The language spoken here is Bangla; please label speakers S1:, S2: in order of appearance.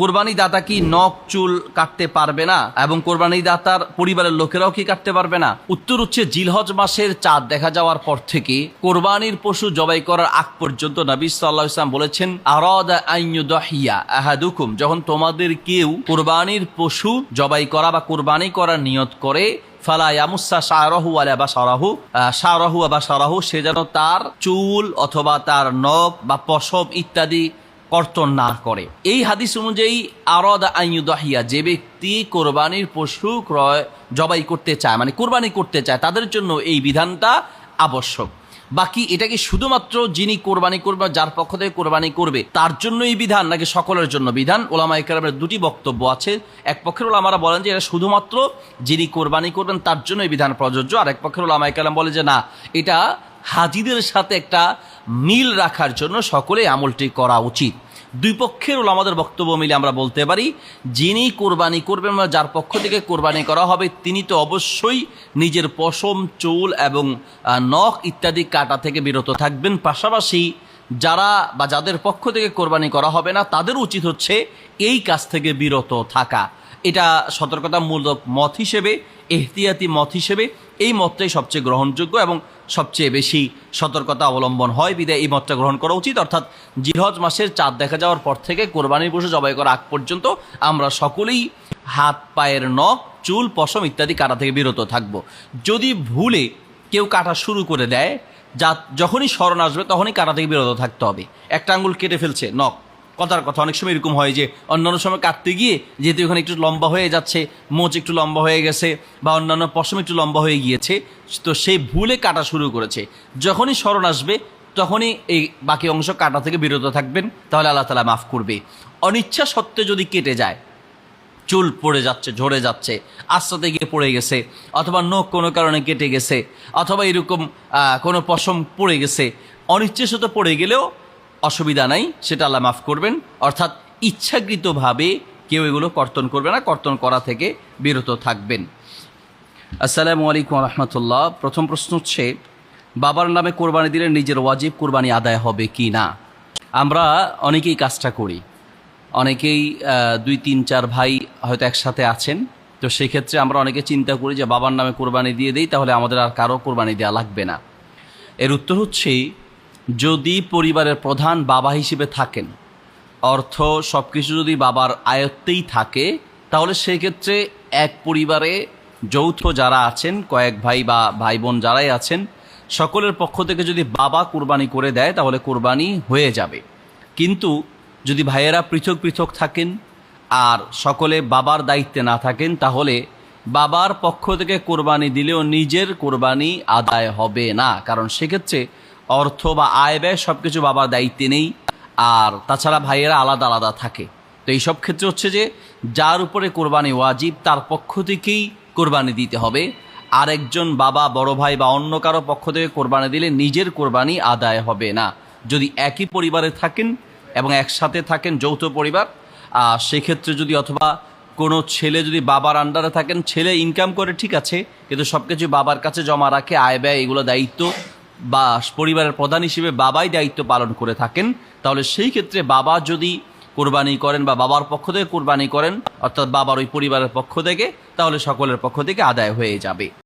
S1: কোরবানি দাতা কি নখ, চুল কাটতে পারবে না? এবং কোরবানি দাতার পরিবারের লোকেরাও কি কাটতে পারবে না? উত্তর হচ্ছে জিলহজ মাসের চাঁদ দেখা যাওয়ার পর থেকে কোরবানির পশু জবাই করার আগ পর্যন্ত নবী সাল্লাহ ইসলাম বলেছেন আহাদুকুম যখন তোমাদের কেউ কোরবানির পশু জবাই করা বা কোরবানি করার নিয়ত করে, ফালা ইয়ামুসা শাহরাহু আলা বা বা সে যেন তার চুল অথবা তার নখ বা পশম ইত্যাদি কর্তন না করে। এই হাদিস অনুযায়ী আরদা আইয়ুদাহিয়া যে ব্যক্তি কোরবানির পশু ক্রয়, জবাই করতে চায় মানে কোরবানি করতে চায়, তাদের জন্য এই বিধানটা আবশ্যক। বাকি এটা কি শুধুমাত্র যিনি কোরবানি করবে, যার পক্ষ থেকে কোরবানি করবে, তার জন্য এই বিধান নাকি সকলের জন্য বিধান? ওলামা ইকরামের দুটি বক্তব্য আছে। এক পক্ষের ওলামারা বলেন যে, এটা শুধুমাত্র যিনি কোরবানি করবেন, তার জন্য এই বিধান প্রযোজ্য। আর এক পক্ষের ওলামা ইকরাম বলে যে, না, এটা হাজিদের সাথে একটা মিল রাখার জন্য সকলে আমলটি করা উচিত। দুই পক্ষের আমাদের বক্তব্য মিলে আমরা বলতে পারি, যিনি কোরবানি করবেন বা যার পক্ষ থেকে কোরবানি করা হবে, তিনি তো অবশ্যই নিজের পশম, চুল এবং নখ ইত্যাদি কাটা থেকে বিরত থাকবেন। পাশাপাশি যারা বা যাদের পক্ষ থেকে কোরবানি করা হবে না, তাদের উচিত হচ্ছে এই কাজ থেকে বিরত থাকা। এটা সতর্কতামূলক মত হিসেবে, এহতিয়াতি মত হিসেবে এই মতটাই সবচেয়ে গ্রহণযোগ্য এবং সবচেয়ে বেশি সতর্কতা অবলম্বন হয় বিদায় এই মতটা গ্রহণ করা উচিত। অর্থাৎ জিরহজ মাসের চাঁদ দেখা যাওয়ার পর থেকে কোরবানির পশু জবাই করা আগ পর্যন্ত আমরা সকলেই হাত, পায়ের নখ, চুল, পশম ইত্যাদি কাটা থেকে বিরত থাকব। যদি ভুলে কেউ কাটা শুরু করে দেয়, যা যখনই স্মরণ আসবে তখনই কাটা থেকে বিরত থাকতে হবে। একটা আঙ্গুল কেটে ফেলছে, নখ। কথার কথা। অনেক সময় এরকম হয় যে অন্যান্য সময় কাটতে গিয়ে যেহেতু এখানে একটু লম্বা হয়ে যাচ্ছে, মোচ একটু লম্বা হয়ে গেছে বা অন্যান্য পশম একটু লম্বা হয়ে গিয়েছে, তো সেই ভুলে কাটা শুরু করেছে। যখনই স্মরণ আসবে, তখনই এই বাকি অংশ কাটা থেকে বিরত থাকবেন, তাহলে আল্লাহ তালা মাফ করবে। অনিচ্ছা সত্ত্বে যদি কেটে যায়, চুল পড়ে যাচ্ছে, ঝরে যাচ্ছে, আস্তাতে গিয়ে পড়ে গেছে, অথবা নখ কোনো কারণে কেটে গেছে, অথবা এরকম কোনো পশম পড়ে গেছে অনিচ্ছাসত পড়ে গেলেও অসুবিধা নাই, সেটা আল্লাহ মাফ করবেন। অর্থাৎ ইচ্ছাকৃতভাবে কেউ এগুলো কর্তন করবে না, কর্তন করা থেকে বিরত থাকবেন। আসসালামু আলাইকুম রহমতুল্লাহ। প্রথম প্রশ্ন হচ্ছে, বাবার নামে কোরবানি দিলে নিজের ওয়াজিব কোরবানি আদায় হবে কি না? আমরা অনেকেই কাজটা করি। অনেকেই দুই, তিন, চার ভাই হয়তো একসাথে আছেন। তো সেই ক্ষেত্রে আমরা অনেকে চিন্তা করি যে, বাবার নামে কোরবানি দিয়ে দিই, তাহলে আমাদের আর কারও কোরবানি দেওয়া লাগবে না। এর উত্তর হচ্ছে যদি পরিবারের প্রধান বাবা হিসেবে থাকেন, অর্থ সব কিছু যদি বাবার আয়ত্তেই থাকে, তাহলে সেক্ষেত্রে এক পরিবারে যৌথ যারা আছেন, কয়েক ভাই বা ভাই বোন যারাই আছেন, সকলের পক্ষ থেকে যদি বাবা কোরবানি করে দেয়, তাহলে কোরবানি হয়ে যাবে। কিন্তু যদি ভাইয়েরা পৃথক পৃথক থাকেন আর সকলে বাবার দায়িত্বে না থাকেন, তাহলে বাবার পক্ষ থেকে কোরবানি দিলেও নিজের কোরবানি আদায় হবে না। কারণ সেক্ষেত্রে অর্থ বা আয় ব্যয় সব কিছু বাবার দায়িত্বে নেই, আর তাছাড়া ভাইয়েরা আলাদা আলাদা থাকে। তো এই সব ক্ষেত্রে হচ্ছে যে, যার উপরে কোরবানি ওয়াজিব, তার পক্ষ থেকেই কোরবানি দিতে হবে। আর একজন বাবা, বড় ভাই বা অন্য কারও পক্ষ থেকে কোরবানি দিলে নিজের কোরবানি আদায় হবে না। যদি একই পরিবারে থাকেন এবং একসাথে থাকেন যৌথ পরিবার সেক্ষেত্রে যদি অথবা কোনো ছেলে যদি বাবার আন্ডারে থাকেন, ছেলে ইনকাম করে ঠিক আছে, কিন্তু সব কিছু বাবার কাছে জমা রাখে, আয় ব্যয়, এগুলো দায়িত্ব। বা পরিবারের প্রধান হিসেবে বাবাই দায়িত্ব পালন করে থাকেন, তাহলে সেই ক্ষেত্রে বাবা যদি কোরবানি করেন বা বাবার পক্ষ থেকে কোরবানি করেন, অর্থাৎ বাবার ওই পরিবারের পক্ষ থেকে, তাহলে সকলের পক্ষ থেকে আদায় হয়ে যাবে।